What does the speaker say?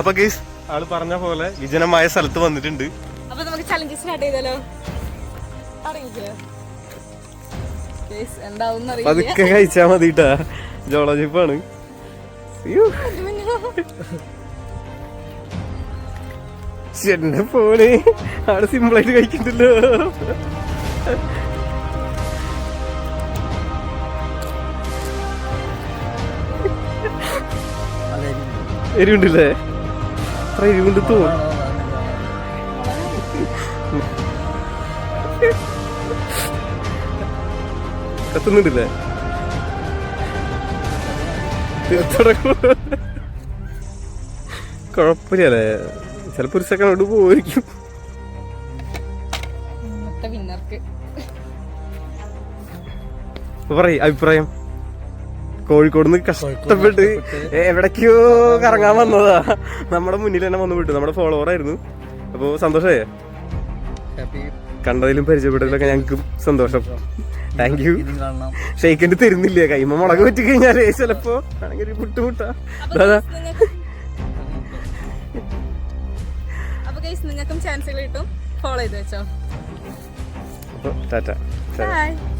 അപ്പൊ ഗൈസ് ആൾ പറഞ്ഞ പോലെ വിജനമായ സ്ഥലത്ത് വന്നിട്ടുണ്ട്. അപ്പൊ നമുക്ക് ചലഞ്ച് സ്റ്റാർട്ട് ചെയ്താലോ? പതുക്കെ കഴിച്ചാ മതിട്ടാ ജോളജിപ്പാണ് എന്റെ ഫോണ് ആൾ സിമ്പിളായിട്ട് കഴിക്കണ്ടല്ലോ. എരിവുണ്ടല്ലേ? അത്ര എരിവുണ്ട് തോന്നുന്നു കത്തുന്നുണ്ടല്ലേ? കുഴപ്പമില്ലല്ലേ? ചിലപ്പോ ഒരു സെക്കൻഡ് അവിടെ പോയിരിക്കും. പറയ് അഭിപ്രായം. കോഴിക്കോട് നിന്ന് കഷ്ടപ്പെട്ട്. എവിടേക്കോ കറങ്ങാൻ വന്നതാ. നമ്മുടെ മുന്നിൽ തന്നെ വന്നു വിട്ടു. നമ്മുടെ ഫോളോവർ ആയിരുന്നു അപ്പോ സന്തോഷമായേ കണ്ടതിലും പരിചയപ്പെട്ടതിലൊക്കെ ഞങ്ങൾക്ക് സന്തോഷം. താങ്ക് യു ഷെയ്ക്കൻഡ് തരുന്നില്ല? കൈമ മുളക് പറ്റി കഴിഞ്ഞാലേ ചിലപ്പോ ആണെങ്കിൽ ഒരു പുട്ടുമുട്ട. നിങ്ങൾക്കും ചാൻസുകൾ കിട്ടും. ഫോളോ ചെയ്ത് വെച്ചോ. ടാറ്റ. ബൈ